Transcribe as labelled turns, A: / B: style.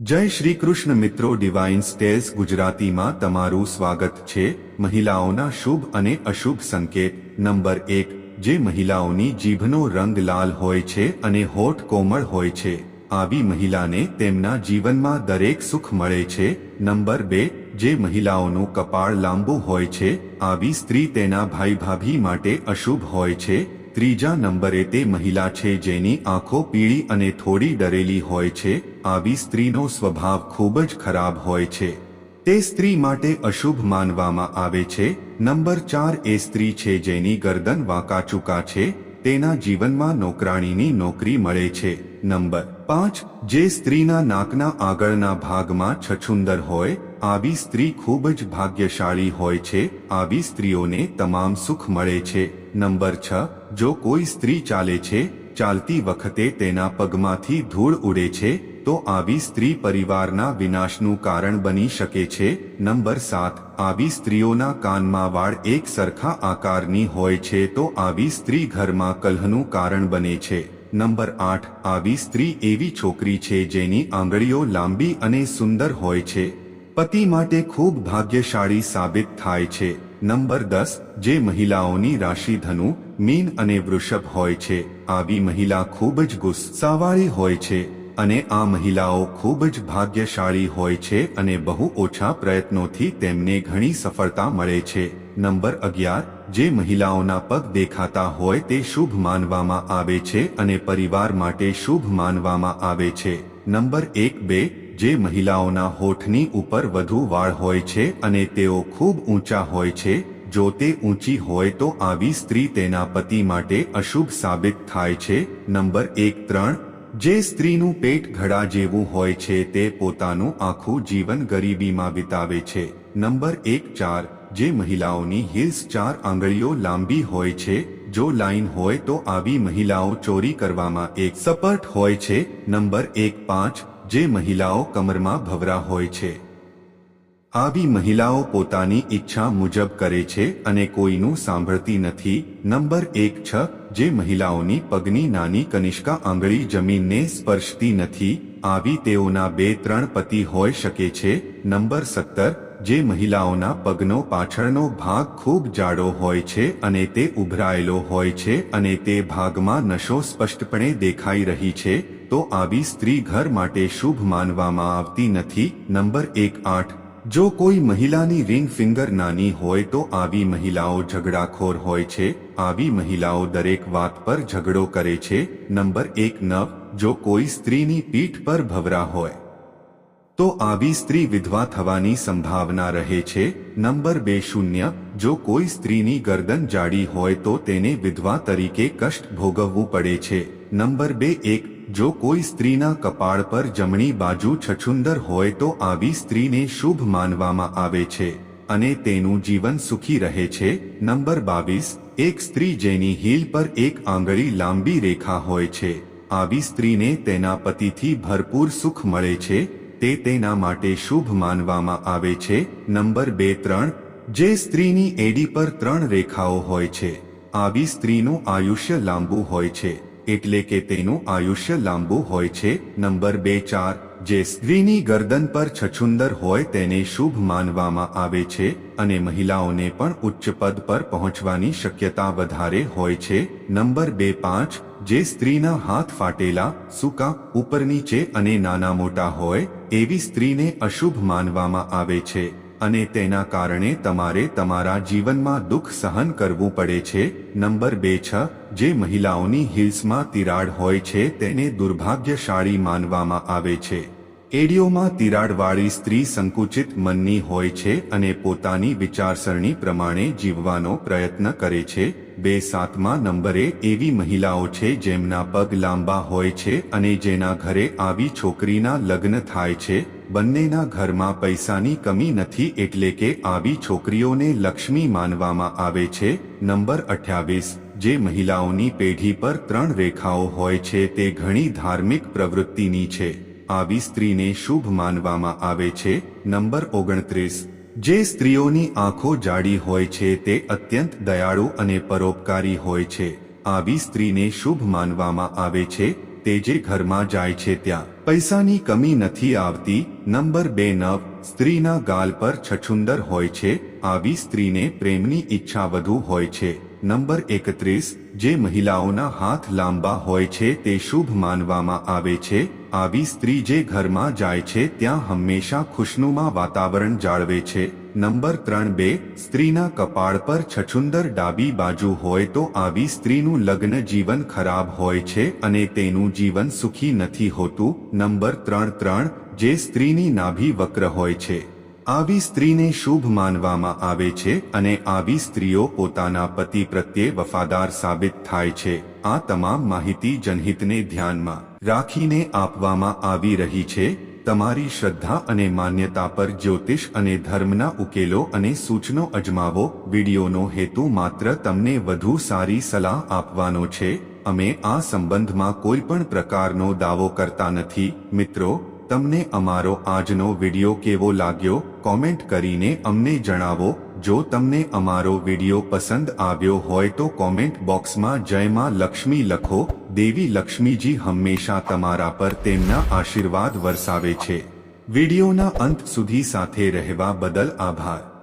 A: જય શ્રી કૃષ્ણ મિત્રો ડિવાઇન સ્ટેલ્સ ગુજરાતીમાં તમારું સ્વાગત છે. મહિલાઓના શુભ અને અશુભ સંકેત નંબર એક, જે મહિલાઓની જીભનો રંગ લાલ હોય છે અને હોઠ કોમળ હોય છે. આવી મહિલાને તેમના જીવનમાં દરેક સુખ મળે છે. નંબર બે, જે મહિલાઓનું કપાળ લાંબુ હોય છે, આવી સ્ત્રી તેના ભાઈ ભાભી માટે અશુભ હોય છે. ત્રીજા નંબરે તે મહિલા છે જેની આંખો પીળી અને થોડી ડરેલી હોય છે. આવી સ્ત્રીનો સ્વભાવ ખૂબ જ ખરાબ હોય છે. તે સ્ત્રી માટે અશુભ માનવામાં આવે છે. નંબર ચાર એ સ્ત્રી છે જેની ગરદન વાંકાચૂકા છે. તેના જીવનમાં નોકરાણીની નોકરી મળે છે. નંબર પાંચ, જે સ્ત્રીના નાકના આગળના ભાગમાં છછુંદર હોય, આવી સ્ત્રી ખૂબ જ ભાગ્યશાળી હોય છે. આવી સ્ત્રીઓને તમામ સુખ મળે છે. નંબર છ જો કોઈ સ્ત્રી ચાલે છે, ચાલતી વખતે તેના પગમાંથી ધૂળ ઉડે છે, તો આવી સ્ત્રી પરિવારના વિનાશનું કારણ બની શકે છે. નંબર સાત, આવી સ્ત્રીઓના કાનમાં વાળ એક સરખા આકારની હોય છે તો આવી સ્ત્રી ઘરમાં કલહનું કારણ બને છે. નંબર આઠ, આવી સ્ત્રી એવી છોકરી છે જેની આંગળીઓ લાંબી અને સુંદર હોય છે. પતિ માટે ખૂબ ભાગ્યશાળી સાબિત થાય છે. નંબર દસ, જે મહિલાઓની રાશિ ધનુ મીન અને વૃષભ હોય છે. આવી મહિલા ખૂબ જ ગુસ્સાવાળી હોય છે અને આ મહિલાઓ ખૂબ જ ભાગ્યશાળી હોય છે અને બહુ ઓછા પ્રયત્નોથી તેમને ઘણી સફળતા મળે છે. નંબર અગિયાર, જે મહિલાઓના પગ દેખાતા હોય તે શુભ માનવામાં આવે છે અને પરિવાર માટે શુભ માનવામાં આવે છે. નંબર એક બે, જે મહિલાઓના હોઠની ઉપર વધુ વાળ હોય છે અને તેઓ ખૂબ ઊંચા હોય છે જો તે ઊંચી હોય તો આવી સ્ત્રી તેના પતિ માટે અશુભ સાબિત થાય છે. નંબર એક ત્રણ, જે સ્ત્રીનું પેટ ઘડા જેવું હોય છે તે પોતાનું આખું જીવન ગરીબીમાં વિતાવે છે. નંબર એક ચાર, જે મહિલાઓની હિલ્સ ચાર આંગળીઓ લાંબી હોય છે, જો લાઈન હોય તો આવી મહિલાઓ ચોરી કરવામાં એક સપર્ટ હોય છે. નંબર એક પાંચ, જે મહિલાઓ કમરમાં ભવરા હોય છે. આવી મહિલાઓ પોતાની ઈચ્છા મુજબ કરે છે અને કોઈનું સાંભળતી નથી. નંબર એક છ, જે મહિલાઓની પગની નાની કનિષ્કા આંગળી જમીનને સ્પર્શતી નથી, આવી તેઓના બે ત્રણ પતિ હોઈ શકે છે. નંબર સત્તર, જે મહિલાઓના પગનો પાછળનો ભાગ ખૂબ જાડો હોય છે અને તે ઉભરાયેલો હોય છે અને તે ભાગમાં નશો સ્પષ્ટપણે દેખાઈ રહી છે, તો આવી સ્ત્રી ઘર માટે શુભ માનવામાં આવતી નથી. નંબર એક આઠ જો કોઈ મહિલાની રિંગ ફિંગર નાની હોય તો આવી મહિલાઓ ઝઘડાખોર હોય છે. આવી મહિલાઓ દરેક વાત પર ઝઘડો કરે છે. નંબર એક નવ, જો કોઈ સ્ત્રીની પીઠ પર ભવરા હોય, તો આવી સ્ત્રી વિધવા થવાની સંભાવના રહે છે. નંબર બે શૂન્ય, જો કોઈ સ્ત્રીની ગરદન જાડી હોય તો તેને વિધવા તરીકે કષ્ટ ભોગવવું પડે છે. નંબર બે એક જો કોઈ સ્ત્રીના કપાળ પર જમણી બાજુ છછુંદર હોય તો આવી સ્ત્રીને શુભ માનવામાં આવે છે અને તેનું જીવન સુખી રહે છે. નંબર બાવીસ, એક સ્ત્રી જેની હીલ પર એક આંગળી લાંબી રેખા હોય છે. આવી સ્ત્રીને તેના પતિથી ભરપૂર સુખ મળે છે. તે તેના માટે શુભ માનવામાં આવે છે. નંબર બે ત્રણ, જે સ્ત્રીની એડી પર ત્રણ રેખાઓ હોય છે. આવી સ્ત્રીનું આયુષ્ય લાંબુ હોય છે. એટલે કે તેનું આયુષ્ય લાંબુ હોય છે. નંબર બે ચાર, જે સ્ત્રીની ગરદન પર છછુંદર હોય તેને શુભ માનવામાં આવે છે અને મહિલાઓને પણ ઉચ્ચ પદ પર પહોંચવાની શક્યતા વધારે હોય છે. નંબર બે પાંચ, જે સ્ત્રીના હાથ ફાટેલા, સૂકા ઉપર નીચે અને નાના મોટા હોય, એવી સ્ત્રીને અશુભ માનવામાં આવે છે. અને તેના કારણે તમારે તમારા જીવનમાં દુઃખ સહન કરવું પડે છે. નંબર બે છ, જે મહિલાઓની હિલ્સમાં તિરાડ હોય છે, તેને દુર્ભાગ્યશાળી માનવામાં આવે છે. એડીઓમાં તિરાડવાળી સ્ત્રી સંકુચિત મનની હોય છે અને પોતાની વિચારસરણી પ્રમાણે જીવવાનો પ્રયત્ન કરે છે. બે સાતમા નંબરે એવી મહિલાઓ છે જેમના પગ લાંબા હોય છે અને જેના ઘરે આવી છોકરીના લગ્ન થાય છે. બંનેના ઘરમાં પૈસાની કમી નથી એટલે કે આવી છોકરીઓને લક્ષ્મી માનવામાં આવે છે. નંબર અઠ્યાવીસ, જે મહિલાઓની પેઢી પર ત્રણ રેખાઓ હોય છે તે ઘણી ધાર્મિક પ્રવૃત્તિની છે. આવી સ્ત્રીને શુભ માનવામાં આવે છે. નંબર ઓગણત્રીસ, જે સ્ત્રીઓની આંખો જાડી હોય છે તે અત્યંત દયાળુ અને પરોપકારી હોય છે. આવી સ્ત્રીને શુભ માનવામાં આવે છે. તે જે ઘરમાં જાય છે ત્યાં પૈસાની કમી નથી આવતી. નંબર બે, નવ, સ્ત્રીના ગાલ પર છછુંદર હોય છે. આવી સ્ત્રીને પ્રેમની ઈચ્છા વધુ હોય છે. નંબર એકત્રીસ, જે મહિલાઓના હાથ લાંબા હોય છે તે શુભ માનવામાં આવે છે, આવી સ્ત્રી જે ઘરમાં જાય છે ત્યાં હંમેશા ખુશનુમા વાતાવરણ જાળવે છે. નંબર ત્રણ બે, સ્ત્રીના કપાળ પર છછુંદર ડાબી બાજુ હોય તો આવી સ્ત્રીનું લગ્ન જીવન ખરાબ હોય છે અને તેનું જીવન સુખી નથી હોતું. નંબર ત્રણ ત્રણ, જે સ્ત્રીની નાભી વક્ર હોય છે. આવી સ્ત્રીને શુભ માનવામાં આવે છે અને આવી સ્ત્રીઓ પોતાના પતિ પ્રત્યે વફાદાર સાબિત થાય છે. આ તમામ માહિતી જનહિતને ધ્યાનમાં રાખીને આપવામાં આવી રહી છે. તમારી શ્રદ્ધા અને માન્યતા પર જ્યોતિષ અને ધર્મના ઉકેલો અને સૂચનો અજમાવો. વિડીયોનો હેતુ માત્ર તમને વધુ સારી સલાહ આપવાનો છે. અમે આ સંબંધમાં કોઈ પણ પ્રકારનો દાવો કરતા નથી. મિત્રો તમને અમારો આજનો વિડિયો કેવો લાગ્યો? કોમેન્ટ કરીને અમને જણાવો. જો તમને અમારો વિડિયો પસંદ આવ્યો હોય તો કોમેન્ટ બોક્સમાં જય માં લક્ષ્મી લખો. દેવી લક્ષ્મીજી હંમેશા તમારા પર તેમના આશીર્વાદ વરસાવે છે. વિડિયોના અંત સુધી સાથે રહેવા બદલ આભાર.